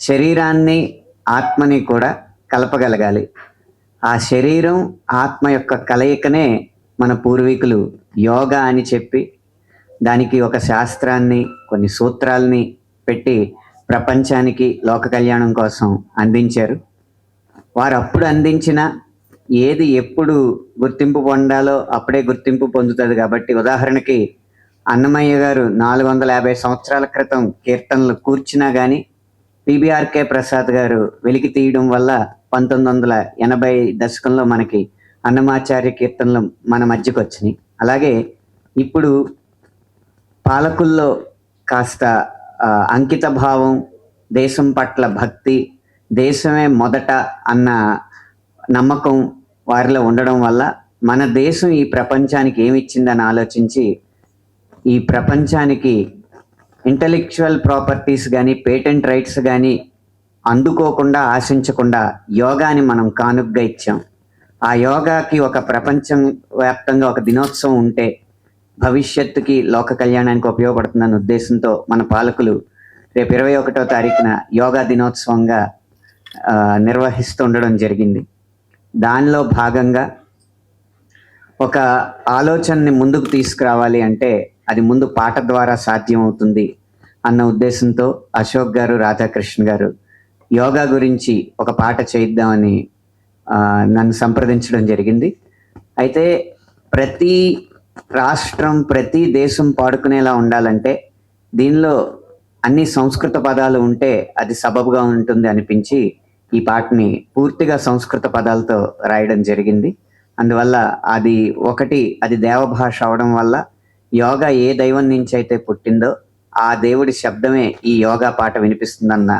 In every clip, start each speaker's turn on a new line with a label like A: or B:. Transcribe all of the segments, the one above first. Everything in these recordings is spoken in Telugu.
A: శరీరాన్ని ఆత్మని కూడా కలపగలగాలి. ఆ శరీరం ఆత్మ యొక్క కలయికనే మన పూర్వీకులు యోగా అని చెప్పి దానికి ఒక శాస్త్రాన్ని కొన్ని సూత్రాల్ని పెట్టి ప్రపంచానికి లోక కళ్యాణం కోసం అందించారు. వారు అప్పుడు అందించిన ఏది ఎప్పుడు గుర్తింపు పొందాలో అప్పుడే గుర్తింపు పొందుతుంది కాబట్టి ఉదాహరణకి అన్నమయ్య గారు నాలుగు వందల యాభై సంవత్సరాల క్రితం కీర్తనలు కూర్చినా కానీ పిబిఆర్కే ప్రసాద్ గారు వెలికి తీయడం వల్ల పంతొమ్మిది వందల ఎనభై దశకంలో మనకి అన్నమాచార్య కీర్తనలు మన మధ్యకు వచ్చినాయి. అలాగే ఇప్పుడు పాలకుల్లో కాస్త అంకిత భావం దేశం పట్ల భక్తి దేశమే మొదట అన్న నమ్మకం వారిలో ఉండడం వల్ల మన దేశం ఈ ప్రపంచానికి ఏమి ఇచ్చిందని ఆలోచించి ఈ ప్రపంచానికి ఇంటలెక్చువల్ ప్రాపర్టీస్ కానీ పేటెంట్ రైట్స్ కానీ అందుకోకుండా ఆశించకుండా యోగాని మనం కానుగ్గా ఇచ్చాం. ఆ యోగాకి ఒక ప్రపంచం వ్యాప్తంగా ఒక దినోత్సవం ఉంటే భవిష్యత్తుకి లోక కళ్యాణానికి ఉపయోగపడుతుందన్న ఉద్దేశంతో మన పాలకులు రేపు ఇరవై ఒకటో తారీఖున యోగా దినోత్సవంగా నిర్వహిస్తుండడం జరిగింది. దానిలో భాగంగా ఒక ఆలోచనని ముందుకు తీసుకురావాలి అంటే అది ముందు పాట ద్వారా సాధ్యం అవుతుంది అన్న ఉద్దేశంతో అశోక్ గారు రాధాకృష్ణ గారు యోగా గురించి ఒక పాట చేయిద్దామని నన్ను సంప్రదించడం జరిగింది. అయితే ప్రతి రాష్ట్రం ప్రతి దేశం పాడుకునేలా ఉండాలంటే దీనిలో అన్ని సంస్కృత పదాలు ఉంటే అది సబబుగా ఉంటుంది అనిపించి ఈ పాటని పూర్తిగా సంస్కృత పదాలతో రాయడం జరిగింది. అందువల్ల అది ఒకటి అది దేవభాష అవడం వల్ల యోగా ఏ దైవం నుంచి అయితే పుట్టిందో ఆ దేవుడి శబ్దమే ఈ యోగా పాట వినిపిస్తుందన్న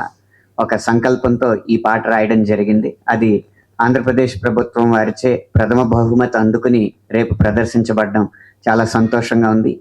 A: ఒక సంకల్పంతో ఈ పాట రాయడం జరిగింది. అది ఆంధ్రప్రదేశ్ ప్రభుత్వం వారిచే ప్రథమ బహుమతి అందుకుని రేపు ప్రదర్శించబడడం చాలా సంతోషంగా ఉంది.